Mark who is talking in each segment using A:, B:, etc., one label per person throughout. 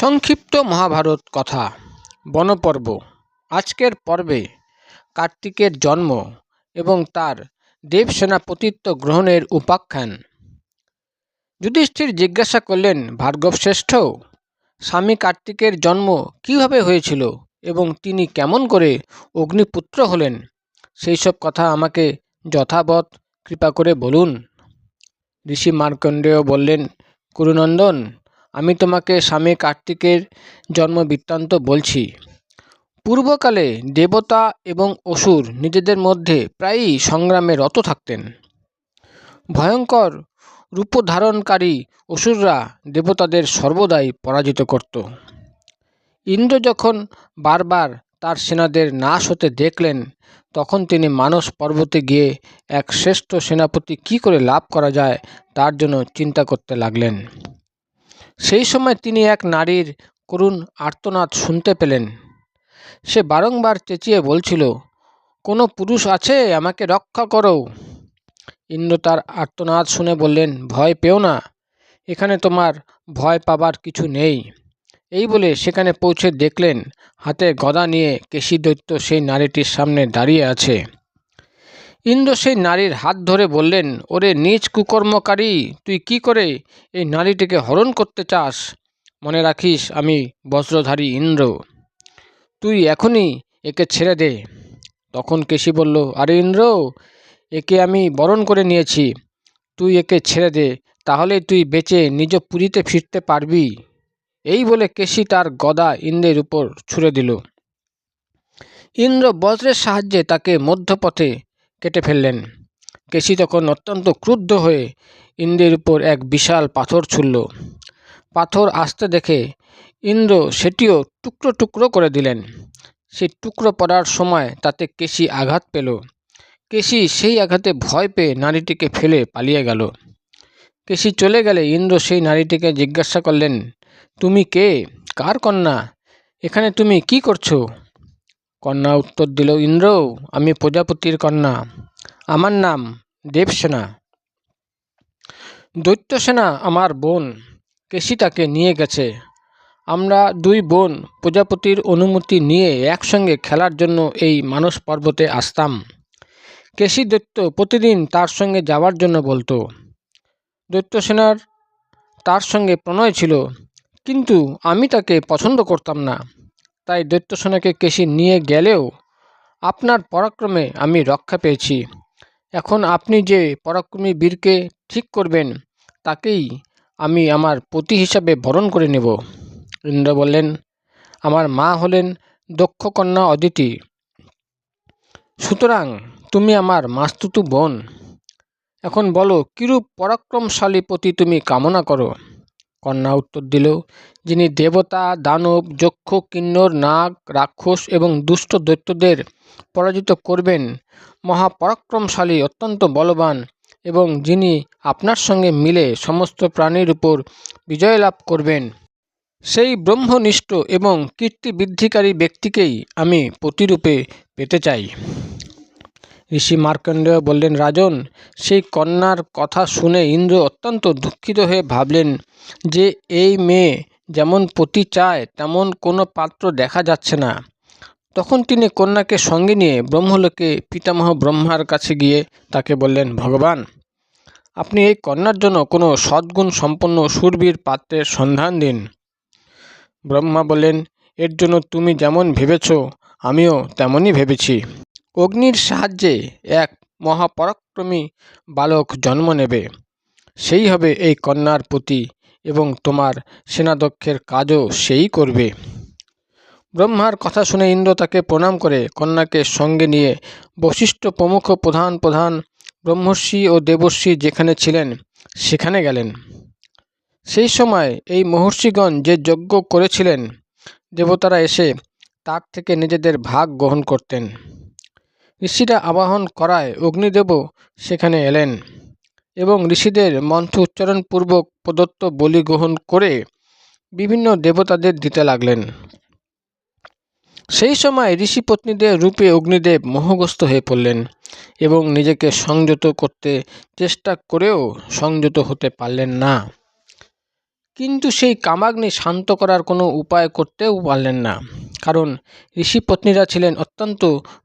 A: সংক্ষিপ্ত মহাভারত কথা, বনপর্ব, আজকের পর্বে কার্তিকের জন্ম এবং তার দেবসেনাপতিত্ব গ্রহণের উপাখ্যান। যুধিষ্ঠির জিজ্ঞাসা করলেন, ভার্গব শ্রেষ্ঠ? স্বামী কার্তিকের জন্ম কীভাবে হয়েছিল এবং তিনি কেমন করে অগ্নিপুত্র হলেন? সেই সব কথা আমাকে যথাবৎ কৃপা করে বলুন। ঋষি মার্কণ্ডেয় বললেন কুরুনন্দন আমি তোমাকে স্বামী কার্তিকের জন্ম বৃত্তান্ত বলছি। পূর্বকালে দেবতা এবং অসুর নিজেদের মধ্যে প্রায়ই সংগ্রামে রত থাকতেন। ভয়ঙ্কর রূপধারণকারী অসুররা দেবতাদের সর্বদাই পরাজিত করত। ইন্দ্র যখন বারবার তার সেনাদের নাশ হতে দেখলেন, তখন তিনি মানস পর্বতে গিয়ে এক শ্রেষ্ঠ সেনাপতি কি করে লাভ করা যায় তার জন্য চিন্তা করতে লাগলেন। সেই সময় তিনি এক নারীর করুণ আর্তনাদ শুনতে পেলেন। সে বারংবার চেঁচিয়ে বলছিল, কোনো পুরুষ আছে? আমাকে রক্ষা করো। ইন্দ্র তার আর্তনাদ শুনে বললেন, ভয় পেও না, এখানে তোমার ভয় পাবার কিছু নেই। এই বলে সেখানে পৌঁছে দেখলেন, হাতে গদা নিয়ে কেশি দৈত্য সেই নারীটির সামনে দাঁড়িয়ে আছে। ইন্দ্র সেই নারীর হাত ধরে বললেন, ওরে নিজ কুকর্মকারী, তুই কি করে এই নারীটিকে হরণ করতে চাস? মনে রাখিস আমি বজ্রধারী ইন্দ্র। তুই এখনই একে ছেড়ে দে। তখন কেশি বলল, আরে ইন্দ্র, একে আমি বরণ করে নিয়েছি। তুই একে ছেড়ে দে, তাহলে তুই বেঁচে নিজ পুরীতে ফিরতে পারবি। এই বলে কেশি তার গদা ইন্দ্রের উপর ছুঁড়ে দিল। ইন্দ্র বজ্রের সাহায্যে তাকে মধ্যপথে কেটে ফেললেন। কেশি তখন অত্যন্ত ক্রুদ্ধ হয়ে ইন্দ্রের উপর এক বিশাল পাথর ছুড়ল। পাথর আসতে দেখে ইন্দ্র সেটিও টুকরো টুকরো করে দিলেন। সে টুকরো পড়ার সময় তাতে কেশি আঘাত পেল। কেশি সেই আঘাতে ভয় পেয়ে নারীটিকে ফেলে পালিয়ে গেল। কেশি চলে গেলে ইন্দ্র সেই নারীটিকে জিজ্ঞাসা করলেন, তুমি কে? কার কন্যা? এখানে তুমি কি করছ? কন্যা উত্তর দিল, ইন্দ্র, আমি প্রজাপতির কন্যা। আমার নাম দেবসেনা। দৈত্যসেনা আমার বোন কেশি তাকে নিয়ে গেছে। আমরা দুই বোন প্রজাপতির অনুমতি নিয়ে একসঙ্গে খেলার জন্য এই মানস পর্বতে আসতাম। কেশি দৈত্য প্রতিদিন তার সঙ্গে যাওয়ার জন্য বলতো। দৈত্যসেনার তার সঙ্গে প্রণয় ছিল, কিন্তু আমি তাকে পছন্দ করতাম না। তাই দৈত্যসেনাকে কেশি নিয়ে গেলেও আপনার পরাক্রমে আমি রক্ষা পেয়েছি। এখন আপনি যে পরাক্রমী বীরকে ঠিক করবেন, তাকেই আমি আমার পতি হিসাবে বরণ করে নেব। ইন্দ্র বললেন, আমার মা হলেন দক্ষ কন্যা অদিতি। সুতরাং তুমি আমার মাস্তুতু বোন। এখন বলো, কিরূপ পরাক্রমশালী পতি তুমি কামনা করো? কন্যা উত্তর দিল, যিনি দেবতা, দানব, যক্ষ, কিন্নর, নাগ, রাক্ষস এবং দুষ্ট দৈত্যদের পরাজিত করবেন, মহাপরাক্রমশালী, অত্যন্ত বলবান এবং যিনি আপনার সঙ্গে মিলে সমস্ত প্রাণীর উপর বিজয় লাভ করবেন। সেই ব্রহ্মনিষ্ঠ এবং কীর্তি বৃদ্ধিকারী ব্যক্তিকেই আমি প্রতিরূপে পেতে চাই। ঋষি মার্কণ্ডেয় বললেন, রাজন, সেই কন্যার কথা শুনে ইন্দ্র অত্যন্ত দুঃখিত হয়ে ভাবলেন যে এই মেয়ে যেমন পতি চায়, তেমন কোনো পাত্র দেখা যাচ্ছে না। তখন তিনি কন্যাকে সঙ্গে নিয়ে ব্রহ্মলোকে পিতামহ ব্রহ্মার কাছে গিয়ে তাকে বললেন, ভগবান, আপনি এই কন্যার জন্য কোনো সদ্গুণ সম্পন্ন সুরবীর পাত্রের সন্ধান দিন। ব্রহ্মা বললেন, এর জন্য তুমি যেমন ভেবেছ, আমিও তেমনই ভেবেছি। অগ্নির সাহায্যে এক মহাপরাক্রমী বালক জন্ম নেবে। সেই হবে এই কন্যার প্রতি এবং তোমার সেনাদক্ষের কাজও সেই করবে। ব্রহ্মার কথা শুনে ইন্দ্র তাকে প্রণাম করে, কন্যাকে সঙ্গে নিয়ে বশিষ্ঠ প্রমুখ প্রধান প্রধান ব্রহ্মর্ষি ও দেবর্ষি যেখানে ছিলেন, সেখানে গেলেন। সেই সময় এই মহর্ষিগণ যে যজ্ঞ করেছিলেন, দেবতারা এসে তার থেকে নিজেদের ভাগ গ্রহণ করতেন। ঋষিরা আবাহন করায় অগ্নিদেবও সেখানে এলেন এবং ঋষিদের মন্ত্র উচ্চারণপূর্বক প্রদত্ত বলি গ্রহণ করে বিভিন্ন দেবতাদের দিতে লাগলেন। সেই সময় ঋষি পত্নীদের রূপে অগ্নিদেব মোহগ্রস্ত হয়ে পড়লেন এবং নিজেকে সংযত করতে চেষ্টা করেও সংযত হতে পারলেন না। কিন্তু সেই কামাগ্নি শান্ত করার কোনো উপায় করতেও পারলেন না। কারণ ঋষিপত্নীরা ছিলেন অত্যন্ত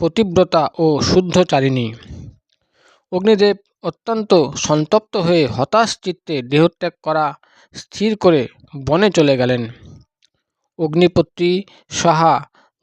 A: পতিব্রতা ও শুদ্ধচারিণী অগ্নিদেব অত্যন্ত সন্তপ্ত হয়ে হতাশ চিত্তে দেহত্যাগ করা স্থির করে বনে চলে গেলেন। অগ্নিপত্রী সাহা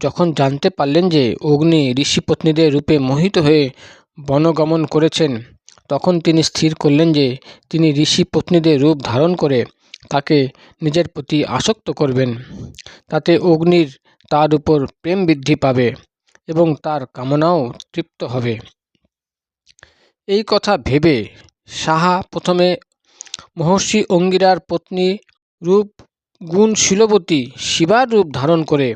A: যখন জানতে পারলেন যে অগ্নি ঋষিপত্নীদের রূপে মোহিত হয়ে বনগমন করেছেন, তখন তিনি স্থির করলেন যে তিনি ঋষি পত্নীদের রূপ ধারণ করে তাকে নিজের প্রতি আসক্ত করবেন। তাতে অগ্নির তার উপর প্রেম বৃদ্ধি পাবে এবং তার কামনাও তৃপ্ত হবে। এই কথা ভেবে সাহা প্রথমে মহর্ষি অঙ্গিরার পত্নী রূপ গুণ শিলবতী শিবার রূপ ধারণ করে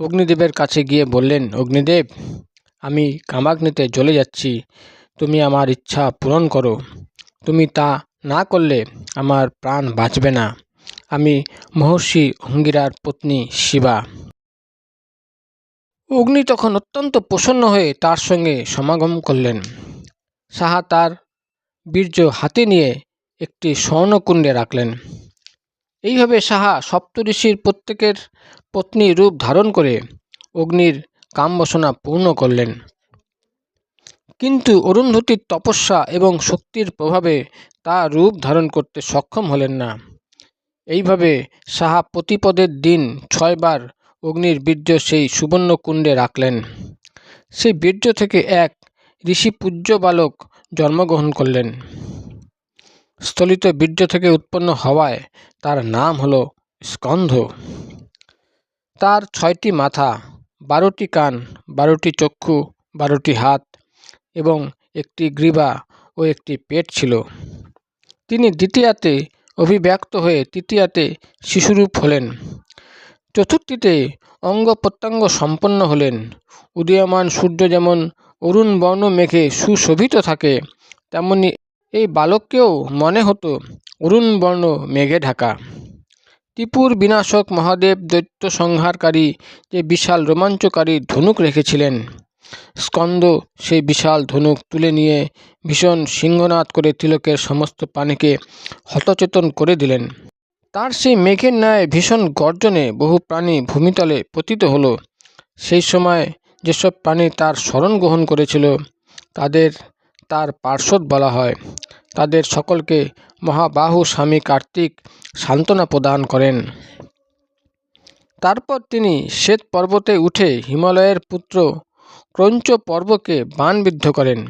A: অগ্নিদেবের কাছে গিয়ে বললেন, অগ্নিদেব, আমি কামাগ্নিতে জ্বলে যাচ্ছি। তুমি আমার ইচ্ছা পূরণ করো। তুমি তা না করলে আমার প্রাণ বাঁচবে না। আমি মহর্ষি অঙ্গিরার পত্নী শিবা। অগ্নি তখন অত্যন্ত প্রসন্ন হয়ে তার সঙ্গে সমাগম করলেন। সাহা তার বীর্য হাতে নিয়ে একটি স্বর্ণকুণ্ডে রাখলেন। এইভাবে সাহা সপ্তঋষির প্রত্যেকের পত্নী রূপ ধারণ করে অগ্নির কামবাসনা পূর্ণ করলেন। কিন্তু অরুন্ধতির তপস্যা এবং শক্তির প্রভাবে তা রূপ ধারণ করতে সক্ষম হলেন না। এইভাবে সাহা প্রতিপদের দিন ছয়বার অগ্নির বীর্য সেই সুবর্ণ কুণ্ডে রাখলেন। সেই বীর্য থেকে এক ঋষি পূজ্য বালক জন্মগ্রহণ করলেন। স্থলিত বীর্য থেকে উৎপন্ন হওয়ায় তার নাম হল স্কন্ধ। তার ছয়টি মাথা, বারোটি কান, বারোটি চক্ষু, বারোটি হাত এবং একটি গ্রীবা ও একটি পেট ছিল। তিনি দ্বিতীয়াতে অভিব্যক্ত হয়ে তৃতীয়াতে শিশুরূপ হলেন। চতুর্থীতে অঙ্গ প্রত্যঙ্গ সম্পন্ন হলেন। উদীয়মান সূর্য যেমন অরুণ বর্ণ মেঘে সুশোভিত থাকে, তেমনি এই বালককেও মনে হতো অরুণ বর্ণ মেঘে ঢাকা। ত্রিপুর বিনাশক মহাদেব দৈত্য সংহারকারী যে বিশাল রোমাঞ্চকারী ধনুক রেখেছিলেন স্কন্দ সেই বিশাল ধনুক তুলে নিয়ে ভীষণ সিংহনাদ করে তিলকের সমস্ত প্রাণীকে হতচেতন করে দিলেন। তার সেই মেঘের ন্যায় ভীষণ গর্জনে বহু প্রাণী ভূমিতলে পতিত হলো। সেই সময় যেসব প্রাণী তার স্মরণ গ্রহণ করেছিল, তাদের তার পার্শ্বদ বলা হয়। তাদের সকলকে মহাবাহু স্বামী কার্তিক সান্ত্বনা প্রদান করেন। তারপর তিনি শ্বেত পর্বতে উঠে হিমালয়ের পুত্র ক্রঞ্চ পর্বকে বানবিদ্ধ করেন।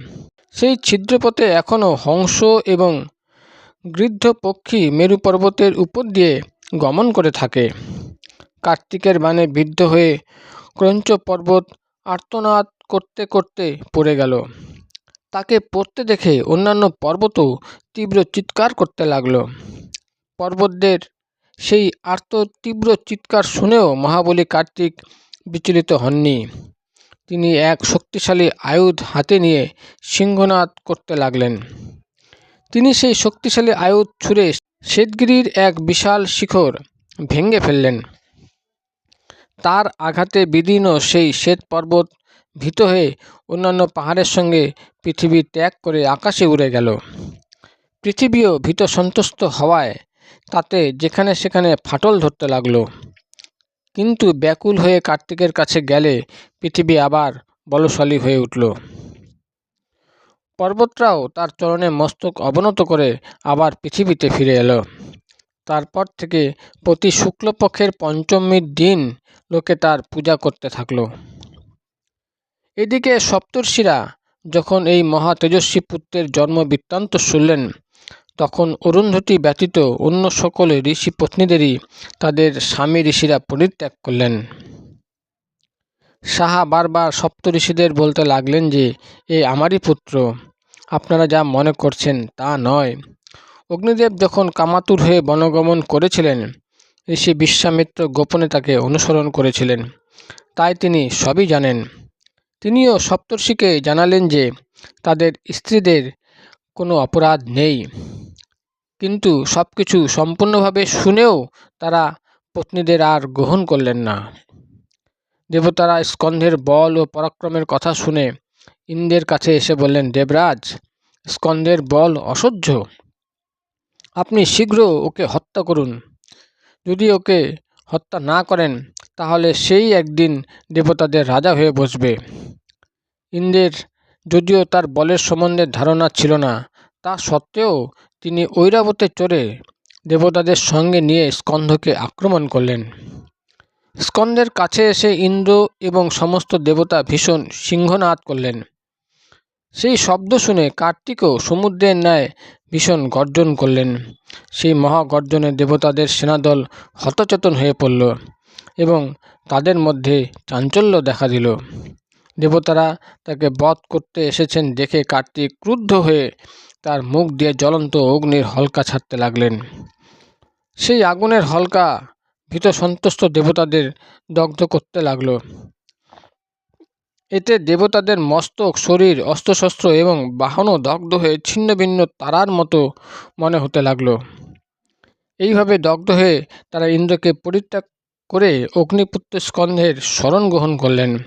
A: সেই ছিদ্রপথে এখনও হংস এবং গৃদ্ধ পক্ষী মেরু পর্বতের উপর দিয়ে গমন করে থাকে। কার্তিকের বানে বিদ্ধ হয়ে ক্রঞ্চ পর্বত আর্তনাদ করতে করতে পড়ে গেল। তাকে পড়তে দেখে অন্যান্য পর্বতও তীব্র চিৎকার করতে লাগল। পর্বতদের সেই আর্ত তীব্র চিৎকার শুনেও মহাবলী কার্তিক বিচলিত হননি। তিনি এক শক্তিশালী আয়ুধ হাতে নিয়ে সিংহনাদ করতে লাগলেন। তিনি সেই শক্তিশালী আয়ুধ ছুঁড়ে শ্বেতগিরির এক বিশাল শিখর ভেঙে ফেললেন। তার আঘাতে বিদীর্ণ সেই শ্বেত পর্বত ভীত হয়ে অন্যান্য পাহাড়ের সঙ্গে পৃথিবী ত্যাগ করে আকাশে উড়ে গেল। পৃথিবীও ভীত সন্তুষ্ট হওয়ায় তাতে যেখানে সেখানে ফাটল ধরতে লাগল। কিন্তু ব্যাকুল হয়ে কার্তিকের কাছে গেলে পৃথিবী আবার বলশালী হয়ে উঠল। পর্বতরাও তার চরণে মস্তক অবনত করে আবার পৃথিবীতে ফিরে এলো। তারপর থেকে প্রতি শুক্লপক্ষের পঞ্চমীর দিন লোকে তার পূজা করতে থাকল। এদিকে সপ্তর্ষিরা যখন এই মহা তেজস্বী পুত্রের জন্ম বৃত্তান্ত শুনলেন তখন অরুন্ধতী ব্যতীত অন্য সকল ঋষি পত্নীদেরই তাদের স্বামী ঋষিরা পরিত্যাগ করলেন। সাহা বারবার সপ্ত ঋষিদের বলতে লাগলেন যে, এ আমারই পুত্র, আপনারা যা মনে করছেন তা নয়। অগ্নিদেব যখন কামাতুর হয়ে বনগমন করেছিলেন, ঋষি বিশ্বামিত্র গোপনে তাকে অনুসরণ করেছিলেন। তাই তিনি সবই জানেন। তিনিও সপ্তর্ষিকে জানালেন যে, তাদের স্ত্রীদের কোনো অপরাধ নেই। কিন্তু সব কিছু সম্পূর্ণভাবে শুনেও তারা পত্নীদের আর গ্রহণ করলেন না। দেবতারা স্কন্ধের বল ও পরাক্রমের কথা শুনে ইন্দ্রের কাছে এসে বললেন, দেবরাজ, স্কন্ধের বল অসহ্য। আপনি শীঘ্র ওকে হত্যা করুন। যদি ওকে হত্যা না করেন, তাহলে সেই একদিন দেবতাদের রাজা হয়ে বসবে। ইন্দ্রের যদিও তার বলের সম্বন্ধে ধারণা ছিল না, তা সত্ত্বেও তিনি ঐরাবতে চড়ে দেবতাদের সঙ্গে নিয়ে স্কন্ধকে আক্রমণ করলেন। স্কন্দের কাছে এসে ইন্দ্র এবং সমস্ত দেবতা ভীষণ সিংহনাদ করলেন। সেই শব্দ শুনে কার্তিকও সমুদ্রের ন্যায় ভীষণ গর্জন করলেন। সেই মহাগর্জনে দেবতাদের সেনাদল হতচেতন হয়ে পড়ল এবং তাদের মধ্যে চাঞ্চল্য দেখা দিল। দেবতারা তাকে বধ করতে এসেছেন দেখে কার্তিক ক্রুদ্ধ হয়ে তার মুখ দিয়ে জ্বলন্ত অগ্নির হলকা ছাড়তে লাগলেন। সেই আগুনের হলকা ভীত সন্তুষ্ট দেবতাদের দগ্ধ করতে লাগল। এতে দেবতাদের মস্তক, শরীর, অস্ত্রশস্ত্র এবং বাহনও দগ্ধ হয়ে ছিন্ন ভিন্ন তারার মতো মনে হতে লাগল। এইভাবে দগ্ধ হয়ে তারা ইন্দ্রকে পরিত্যাগ করে অগ্নিপুত্র স্কন্ধের স্মরণ গ্রহণ করলেন।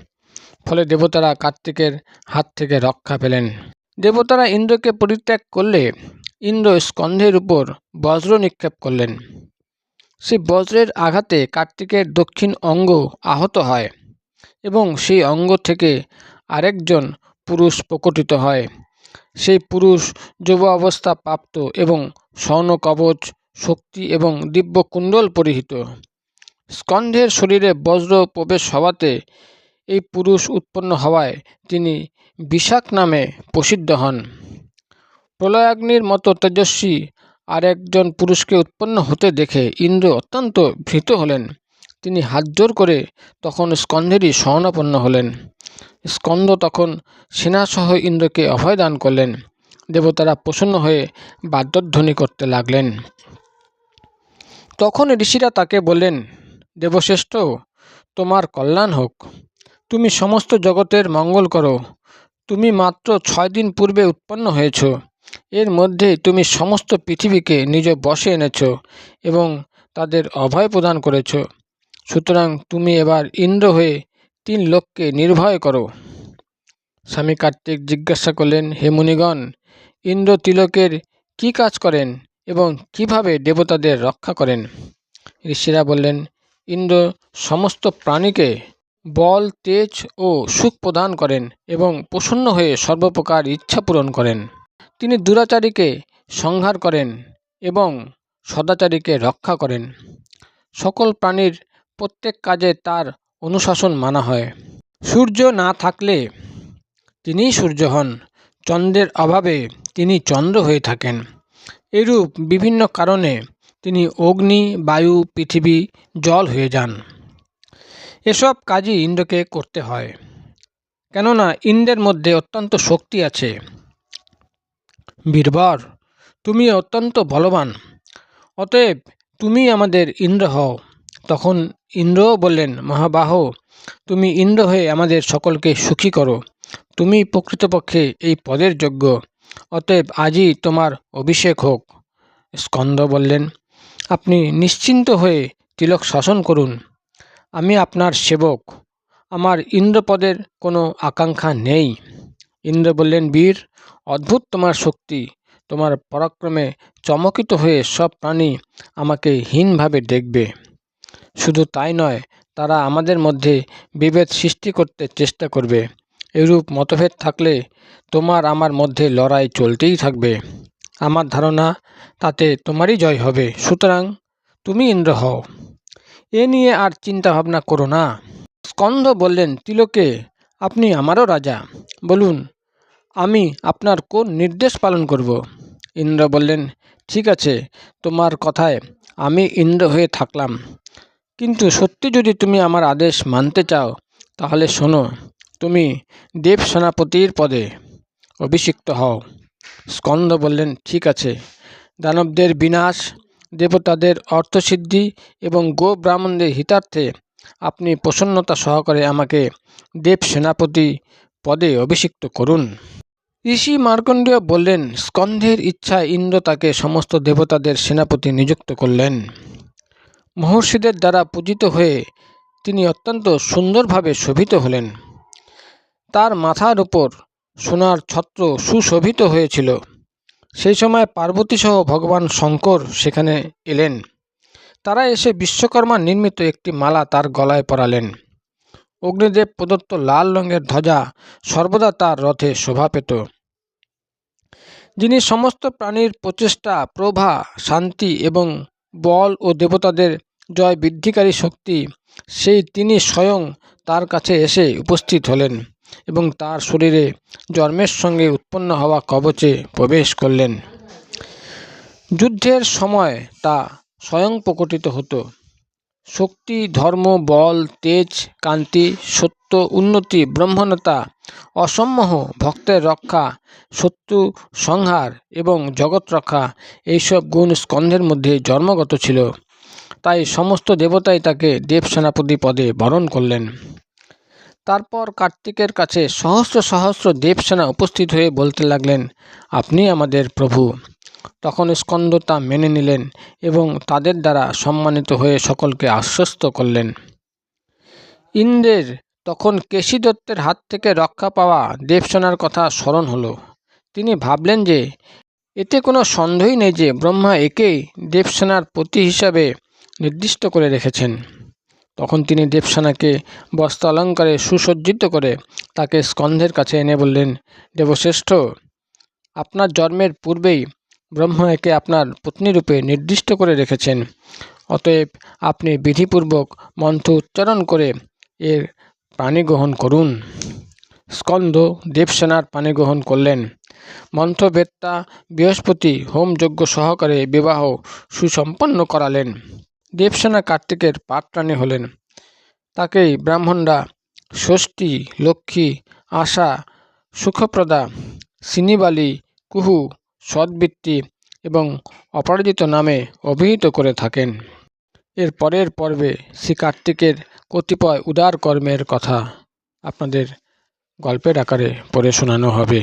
A: ফলে দেবতারা কার্তিকের হাত থেকে রক্ষা পেলেন। দেবতারা ইন্দ্রকে পরিত্যাগ করলে ইন্দ্র স্কন্ধের উপর বজ্র নিক্ষেপ করলেন। সেই বজ্রের আঘাতে কার্তিকের দক্ষিণ অঙ্গ আহত হয় এবং সেই অঙ্গ থেকে আরেকজন পুরুষ প্রকটিত হয়। সেই পুরুষ যুব অবস্থা প্রাপ্ত এবং স্বর্ণ কবচ, শক্তি এবং দিব্য কুণ্ডল পরিহিত। স্কন্ধের শরীরে বজ্র প্রবেশ হওয়াতে এই পুরুষ উৎপন্ন হওয়ায় তিনি বিশাখ নামে প্রসিদ্ধ হন। প্রলয়াগ্নির মতো তেজস্বী আর একজন পুরুষকে উৎপন্ন হতে দেখে ইন্দ্র অত্যন্ত ভীত হলেন। তিনি হাত জোর করে তখন স্কন্ধেরই স্বর্ণাপন্ন হলেন। স্কন্দ তখন সেনাসহ ইন্দ্রকে অভয় দান করলেন। দেবতারা প্রসন্ন হয়ে বাদ্যধ্বনি করতে লাগলেন। তখন ঋষিরা তাকে বললেন, দেবশ্রেষ্ঠ, তোমার কল্যাণ হোক। তুমি সমস্ত জগতের মঙ্গল করো। তুমি মাত্র ছয় দিন পূর্বে উৎপন্ন হয়েছ। এর মধ্যে তুমি সমস্ত পৃথিবীকে নিজ বসে এনেছ এবং তাদের অভয় প্রদান করেছ। সুতরাং তুমি এবার ইন্দ্র হয়ে তিন লোককে নির্ভয় করো। স্বামী কার্তিক জিজ্ঞাসা করলেন, হে মুনিগণ, ইন্দ্র তিলকের কি কাজ করেন এবং কীভাবে দেবতাদের রক্ষা করেন? ঋষিরা বললেন, ইন্দ্র সমস্ত প্রাণীকে বল, তেজ ও সুখ প্রদান করেন এবং প্রসন্ন হয়ে সর্বপ্রকার ইচ্ছা পূরণ করেন। তিনি দুরাচারীকে সংহার করেন এবং সদাচারীকে রক্ষা করেন। সকল প্রাণীর প্রত্যেক কাজে তার অনুশাসন মানা হয়। সূর্য না থাকলে তিনিই সূর্য হন। চন্দ্রের অভাবে তিনি চন্দ্র হয়ে থাকেন। এরূপ বিভিন্ন কারণে তিনি অগ্নি, বায়ু, পৃথিবী, জল হয়ে যান। এসব কাজই ইন্দ্রকে করতে হয়। কেননা ইন্দ্রের মধ্যে অত্যন্ত শক্তি আছে। বীরবর তুমি অত্যন্ত বলবান। অতএব তুমি আমাদের ইন্দ্র হও। তখন ইন্দ্রও বললেন, মহাবাহ, তুমি ইন্দ্র হয়ে আমাদের সকলকে সুখী করো। তুমি প্রকৃতপক্ষে এই পদের যোগ্য। অতএব আজই তোমার অভিষেক হোক। স্কন্দ বললেন, আপনি নিশ্চিন্ত হয়ে তিলক শাসন করুন। আমি আপনার সেবক। আমার ইন্দ্রপদের কোনো আকাঙ্ক্ষা নেই। ইন্দ্র বললেন, বীর, অদ্ভুত তোমার শক্তি। তোমার পরাক্রমে চমকিত হয়ে সব প্রাণী আমাকে হীনভাবে দেখবে। শুধু তাই নয়, তারা আমাদের মধ্যে বিভেদ সৃষ্টি করতে চেষ্টা করবে। এরূপ মতভেদ থাকলে তোমার আমার মধ্যে লড়াই চলতেই থাকবে। আমার ধারণা তাতে তোমারই জয় হবে। সুতরাং তুমি ইন্দ্র হও। এ নিয়ে আর চিন্তা ভাবনা করো না। স্কন্ধ বললেন, তিলকে, আপনি আমারও রাজা। বলুন, আমি আপনার কোন নির্দেশ পালন করব? ইন্দ্র বললেন, ঠিক আছে, তোমার কথায় আমি ইন্দ্র হয়ে থাকলাম। কিন্তু সত্যি যদি তুমি আমার আদেশ মানতে চাও, তাহলে শোনো, তুমি দেব সেনাপতির পদে অভিষিক্ত হও। স্কন্দ বললেন, ঠিক আছে, দানবদের বিনাশ দেবতাদের অর্থসিদ্ধি এবং গো ব্রাহ্মণদের হিতার্থে আপনি প্রসন্নতা সহকারে আমাকে দেব সেনাপতি পদে অভিষিক্ত করুন। ঋষি মার্কণ্ডেয় বললেন, স্কন্ধের ইচ্ছায় ইন্দ্র তাকে সমস্ত দেবতাদের সেনাপতি নিযুক্ত করলেন। মহর্ষিদের দ্বারা পূজিত হয়ে তিনি অত্যন্ত সুন্দরভাবে শোভিত হলেন। তার মাথার উপর সোনার ছত্র সুশোভিত হয়েছিল। সেই সময় পার্বতীসহ ভগবান শঙ্কর সেখানে এলেন। তারা এসে বিশ্বকর্মা নির্মিত একটি মালা তার গলায় পরালেন। অগ্নিদেব প্রদত্ত লাল রঙের ধ্বজা সর্বদা তার রথে শোভা পেত। যিনি সমস্ত প্রাণীর প্রচেষ্টা, প্রভা, শান্তি এবং বল ও দেবতাদের জয় বৃদ্ধিকারী শক্তি, সেই তিনি স্বয়ং তার কাছে এসে উপস্থিত হলেন। এবং তার শরীরে জন্মের সঙ্গে উৎপন্ন হওয়া কবচে প্রবেশ করলেন। যুদ্ধের সময় তা স্বয়ং প্রকটিত হতো। শক্তি, ধর্ম, বল, তেজ কান্তি সত্য, উন্নতি, ব্রহ্মণতা, অসম্মোহ, ভক্তের রক্ষা, শত্রু, সংহার এবং জগৎ রক্ষা এইসব গুণ স্কন্ধের মধ্যে জন্মগত ছিল। তাই সমস্ত দেবতাই তাকে দেব সেনাপতি পদে বরণ করলেন। তারপর কার্তিকের কাছে সহস্র সহস্র দেবসেনা উপস্থিত হয়ে বলতে লাগলেন, আপনি আমাদের প্রভু। তখন স্কন্দ তা মেনে নিলেন এবং তাদের দ্বারা সম্মানিত হয়ে সকলকে আশ্বস্ত করলেন। ইন্দ্রের তখন কেশী দত্তের হাত থেকে রক্ষা পাওয়া দেবসেনার কথা স্মরণ হলো। তিনি ভাবলেন যে, এতে কোনো সন্দেহই নেই যে ব্রহ্মা একেই দেবসেনার পতি হিসাবে নির্দিষ্ট করে রেখেছেন। তখন তিনি দেবসেনাকে বস্ত্র অলঙ্কারে সুসজ্জিত করে তাকে স্কন্ধের কাছে এনে বললেন, দেবশ্রেষ্ঠ, আপনার জন্মের পূর্বেই ব্রহ্মা একে আপনার পত্নীরূপে নির্দিষ্ট করে রেখেছেন। অতএব আপনি বিধিপূর্বক মন্ত্র উচ্চারণ করে এর পানি গ্রহণ করুন। স্কন্ধ দেবসেনার পানি গ্রহণ করলেন। মন্ত্রবেত্তা বৃহস্পতি হোমযজ্ঞ সহকারে বিবাহ সুসম্পন্ন করালেন। দেবসেনা কার্তিকের পাত্রাণী হলেন। তাকেই ব্রাহ্মণরা ষষ্ঠী, লক্ষ্মী আশা সুখপ্রদা, সিনিবালি, কুহু, সদ্বৃত্তি এবং অপরাজিত নামে অভিহিত করে থাকেন। এর পরের পর্বে শ্রী কার্তিকের কতিপয় উদার কর্মের কথা আপনাদের গল্পের আকারে পড়ে শোনানো হবে।